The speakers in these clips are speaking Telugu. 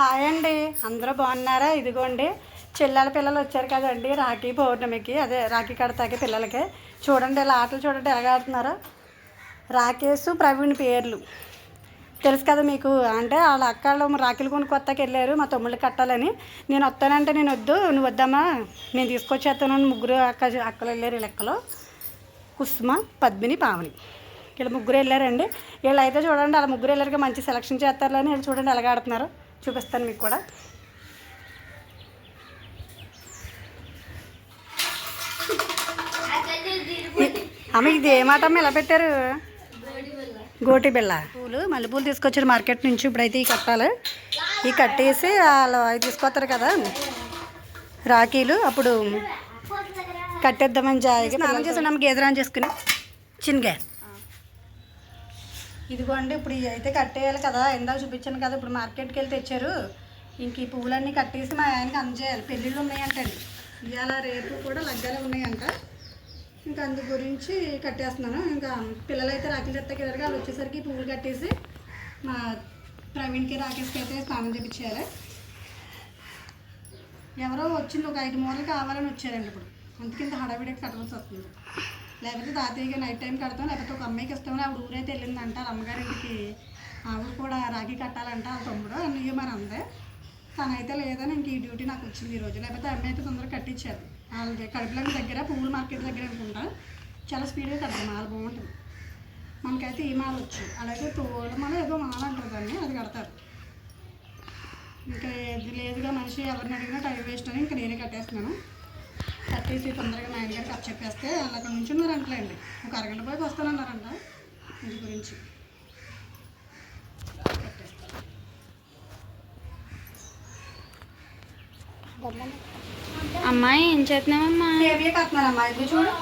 హాయ్ అండి. అందరూ బాగున్నారా? ఇదిగోండి. చెల్లెల పిల్లలు వచ్చారు కదండి రాఖీ పౌర్ణమికి. అదే రాఖీ కడతాకి పిల్లలకి. చూడండి ఇలా ఆటలు చూడండి ఎలాగ ఆడుతున్నారో. రాకేష్ ప్రవీణ్ పేర్లు. తెలుసు కదా మీకు? అంటే వాళ్ళ అక్కలు రాఖీలు కొని కొత్తకి వెళ్ళారు మా తమ్ముళ్ళు కట్టాలని. నేను వస్తానంటే నేను వద్దు నువ్వు వద్దామా నేను తీసుకొచ్చేస్తాను ముగ్గురు అక్క అక్కలు వెళ్ళారు లెక్కలో. కుసుమ పద్మిని పావని. వీళ్ళు ముగ్గురు వెళ్ళారండి. వీళ్ళు అయితే చూడండి అలా ముగ్గురు వెళ్ళారు మంచి సెలక్షన్ చేస్తారని వీళ్ళు చూడండి ఎలాగ ఆడుతున్నారు. చూపిస్తాను మీకు కూడా. అమ్మ ఇది ఏమాటమ్మ ఎలా పెట్టారు? గోటి బిళ్ళ. పూలు మల్లెపూలు తీసుకొచ్చారు మార్కెట్ నుంచి. ఇప్పుడైతే ఈ కట్టాలి. ఈ కట్టేసి వాళ్ళు అవి తీసుకొస్తారు కదా. రాఖీలు. అప్పుడు కట్టేద్దామని జాయిగా. స్నానం చేసాను గేదరాన్ చేసుకుని. చిన్నగా ఇదిగోండి ఇప్పుడు ఇవి అయితే కట్టేయాలి కదా. ఇందాక చూపించాను కదా ఇప్పుడు మార్కెట్కి వెళ్ళి తెచ్చారు. ఇంక ఈ పువ్వులన్నీ కట్టేసి మా ఆయనకి అందజేయాలి. పెళ్ళిళ్ళు ఉన్నాయంటండి. ఇవాళ రేపు కూడా లగ్గాలు ఉన్నాయంట. ఇంకా అందు గురించి కట్టేస్తున్నాను. ఇంకా పిల్లలైతే రాఖీ తెత్తకి ఎదురుగా వాళ్ళు వచ్చేసరికి పువ్వులు కట్టేసి మా ప్రవీణ్కి రాకేష్కి అయితే స్నానం చేయించారు ఎవరో వచ్చింది ఒక ఐదు మూరలు కావాలని వచ్చారండి ఇప్పుడు. అందుకింత హడావిడికి కట్టవలసి వస్తుంది. లేకపోతే తాతయ్యకి నైట్ టైం కడతాం లేకపోతే ఒక అమ్మాయికి ఇస్తామని ఆవిడ ఊరైతే వెళ్ళిందంట వాళ్ళ అమ్మగారింటికి ఆవిడ కూడా రాఖీ కట్టాలంట వాళ్ళ తమ్ముడు. అన్నయ్య మరి అందే. తనైతే లేదని ఇంక ఈ డ్యూటీ నాకు వచ్చింది ఈ రోజు. లేకపోతే అమ్మాయి అయితే తొందరగా కట్టించారు వాళ్ళకి కడుపులంక దగ్గర పువ్వుల మార్కెట్ దగ్గర అనుకుంటా. చాలా స్పీడ్గా కడతాం మాల బాగుంటుంది. మనకైతే ఈ మాల వచ్చు. అలాగే తోడు మాల ఏదో మాల అంటారు దాన్ని అది కడతారు. ఇంకా ఏది లేదుగా మనిషి ఎవరిని అడిగినా టైం వేస్ట్ అని ఇంకా నేనే కట్టేస్తున్నాను. కట్టేసి తొందరగా మా ఆయనగారికి కట్ చెప్పేస్తే వాళ్ళు అక్కడ నుంచి ఉన్నారంటలేండి ఒక అరగంట పోయి వస్తానన్నారంట. ఇంటి గురించి. అమ్మాయి ఏం చేస్తున్నావమ్మా? సేమియా కడుతున్నారమ్మా ఇది చూడు.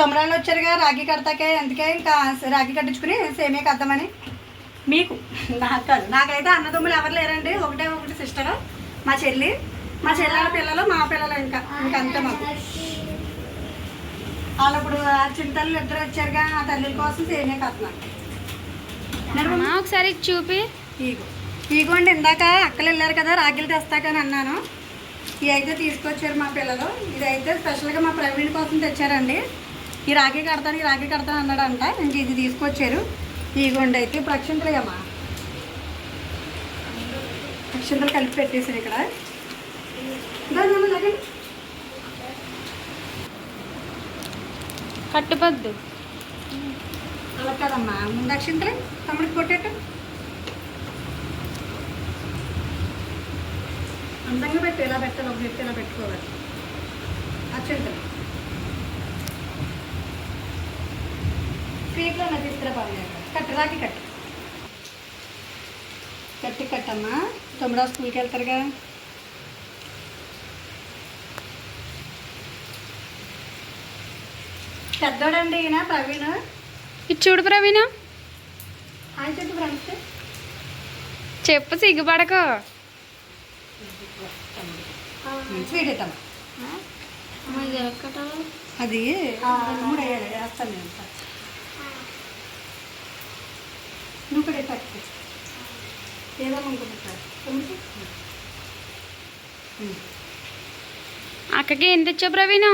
తొమ్మిదాళ్ళు వచ్చారుగా రాఖీ కడతాకే. అందుకే ఇంకా రాఖీ కట్టించుకుని సేమియా కద్దామని మీకు? నాకు కాదు. నాకైతే అన్నదమ్ములు ఎవరు లేరండి. ఒకటే ఒకటి సిస్టర్ మా చెల్లి. మా చెల్లెల పిల్లలు మా పిల్లలు ఇంకా ఇంకా అంతే మాకు. వాళ్ళు ఇప్పుడు ఆ చింతలు ఇద్దరు వచ్చారుగా ఆ తల్లి కోసం కడుతున్నాను అమ్మా ఒకసారి ఇది చూపి. ఈగో ఈగోండి ఇందాక అక్కలు వెళ్ళారు కదా రాఖీలు తెస్తాకని అన్నాను. ఇవి అయితే తీసుకొచ్చారు మా పిల్లలు. ఇదైతే స్పెషల్గా మా ప్రవీణ్ కోసం తెచ్చారండి. ఈ రాఖీ కడతాను ఈ రాఖీ కడతాను అన్నాడంట. ఇంక ఇది తీసుకొచ్చారు. ఈగోండి అయితే ఇప్పుడు అక్షంతలు అమ్మా అక్షంతలు కలిపి పెట్టేసారు ఇక్కడ. కట్టుపద్దు అలా కదమ్మా. ముందు అక్షంతలు తమ్ముడికి కొట్టేట్టు అందంగా పెట్టు ఎలా పెట్టాలి ఒక వ్యక్తి ఎలా పెట్టుకోవాలి. అక్షంతలు. స్వీట్లో నా తీసుకురా బాగా కట్టు రాకి కట్టు. కట్టి కట్టమ్మా. తొమ్మిదో స్కూల్కి వెళ్తారుగా. పెద్దోడండి ఈయన ప్రవీణ్. ఇది చూడు ప్రవీణ. హాయ్ చెప్పు ఫ్రెండ్స్. చెప్పు సిగ్గుపడకు. అది మూడు వేయాలి వేస్తాను నేను. నువ్వు కూడా పట్టుకో. ఏదో అనుకుంటున్నా అక్కకి ఏం తెచ్చావు ప్రవీణ?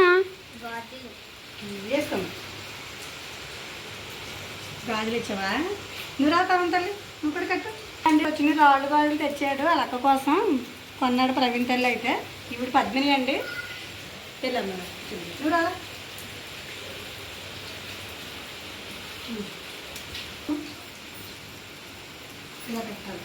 వేసుకోండి గాజులు ఇచ్చావా? నువ్వు రాతావు తల్లి? నువ్వు కూడా కట్టు. అంటే వచ్చిన రాళ్ళు గాజులు తెచ్చాడు వాళ్ళ అక్క కోసం. కొన్నాడు ప్రవీణ్ తల్లి అయితే. ఇప్పుడు పద్మిని అండి. పిల్లలు నువ్వు రాలా ఇలా పెట్టాలి.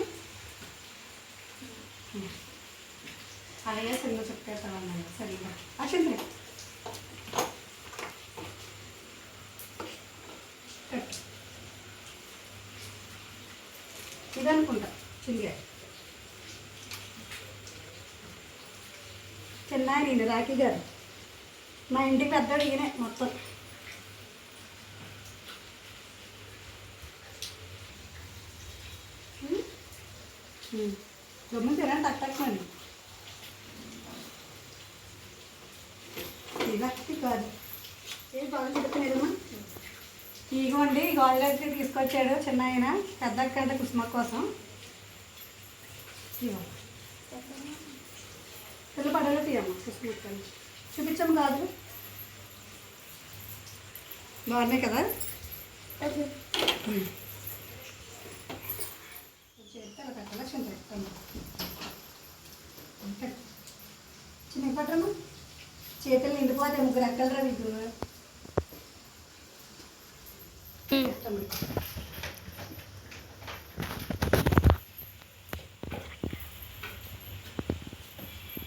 ఇది అనుకుంటా చిన్నగా చిన్న ఆయన రాఖీ గారు. మా ఇంటికి పెద్దోడు ఈయనే మొత్తం. గమ్మున తినండి టక్ టక్ అని ఇది కాదు ఏ బాగా చెప్తున్నారమ్మా ఇగోండి ఈ తీసుకొచ్చాడు చిన్న ఆయన పెద్ద అక్క కుసుమ కోసం. పిల్ల పడలో తీయమ్మ కుసుమ అక్క గాజులు బాగున్నాయి కదా? చేస్తే అలా చిన్న చిన్న చేతులు నిండిపోతే ముగ్గురు ఎక్కలరా మీకు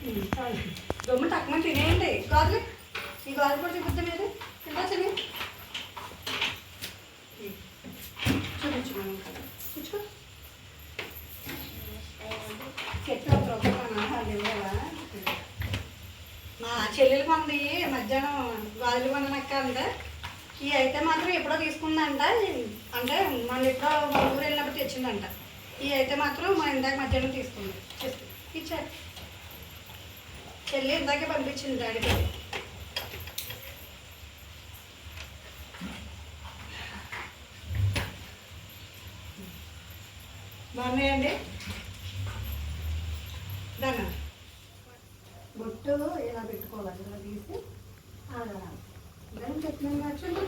దొమ్మ తక్కువ తినేయండి. గాజులు. ఈ గాజులు కూడా చూపిద్దా మీరు. కింద చిన్న చూపించు మనం చెట్లు మా చెల్లెలు కొంది మధ్యాహ్నం గాజులు కొననక్క అంట. ఈ అయితే మాత్రం ఎప్పుడో తీసుకుందంట. అంటే మన ఎప్పుడో మన ఊరు వెళ్ళినప్పుడు తెచ్చిందంట. ఈ అయితే మాత్రం మా ఇందాక మధ్యాహ్నం తీసుకుంది. ఇచ్చారు చెల్లి ఇందాకే పంపించింది డాడీకి బాగున్నాయండి దాని బొట్టు ఇలా పెట్టుకోవాలి ఇలా తీసి అలా దాన్ని చెప్పినాను యాక్చువల్లీ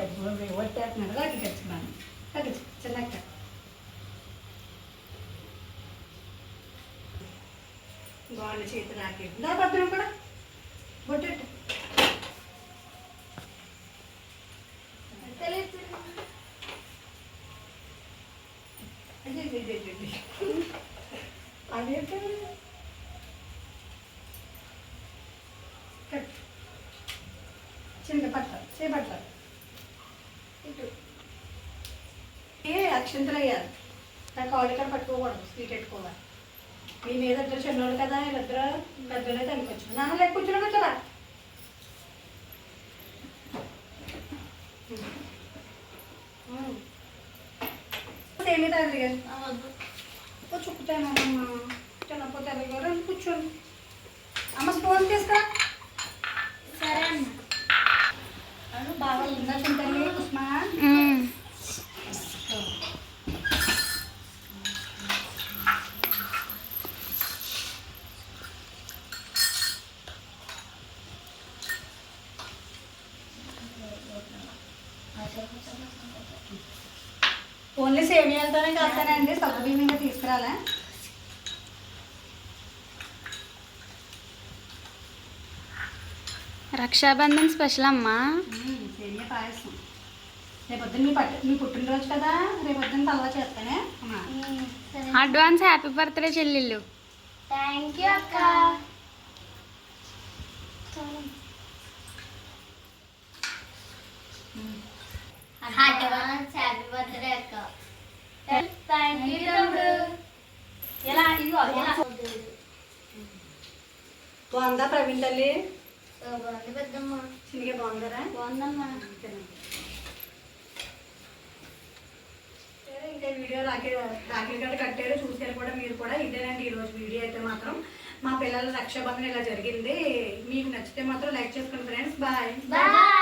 ఎప్పుడు ఒట్టేస్తున్నాడు దానికి తెచ్చుకున్నాను అది చిన్నక్క బాగుంది చేతి రాకి దా భద్రం కూడా బొట్టెట్టు అదే అదే అదే అదే అదే కట్ చిన్న పట్ట చేపట్ట ఇటు ఏ అక్షంతలు అయ్యారు నా కాళ్ళు ఇక్కడ పట్టుకోకూడదు స్వీట్ పెట్టుకోవాలి మీ మీద ఇద్దరు చిన్నోళ్ళు కదా వీళ్ళిద్దరు పెద్దోళ్ళే తనుకొచ్చు నాన్న లేక కూర్చుని కూర్చోరా ఏమీ తాగదు కదా చుక్కుతానమ్మా తినకపోతే ఎలాగో కూర్చోండి. అమ్మ స్పూన్ తీసుకురా సరే అను బాగా ఉందా తింటాను ఉస్మా ఓన్లీ సేమియాలతోనే కాస్తానండి. సగ్గు బియ్యం ఇంకా తీసుకురాలే? రక్షాబంధన్ స్పెషల్ అమ్మా. మ్మ్, సేమియా పాయసం. రేపొద్దున మీ పట్టు మీ పుట్టినరోజు కదా రేపొద్దున తలవా చేస్తానే? అమ్మా. అడ్వాన్స్ హ్యాపీ బర్త్డే చెల్లెళ్ళు. థ్యాంక్ యూ అక్క. అడ్వాన్స్ హ్యాపీ బర్త్డే అక్క. బాగుందా ప్రవీణ్ తల్లి? బాగుంది పెద్దమ్మ. చిన్నగా బాగుందరా? బాగుందమ్మా. సరే, ఇంకా వీడియో రాకే రాఖీ గడ్డ కట్టారు చూసారు కూడా మీరు కూడా. ఇదేనండి ఈరోజు వీడియో అయితే మాత్రం. మా పిల్లల రక్షాబంధన్ ఇలా జరిగింది. మీకు నచ్చితే మాత్రం లైక్ చేసుకోండి ఫ్రెండ్స్. బాయ్. బాయ్.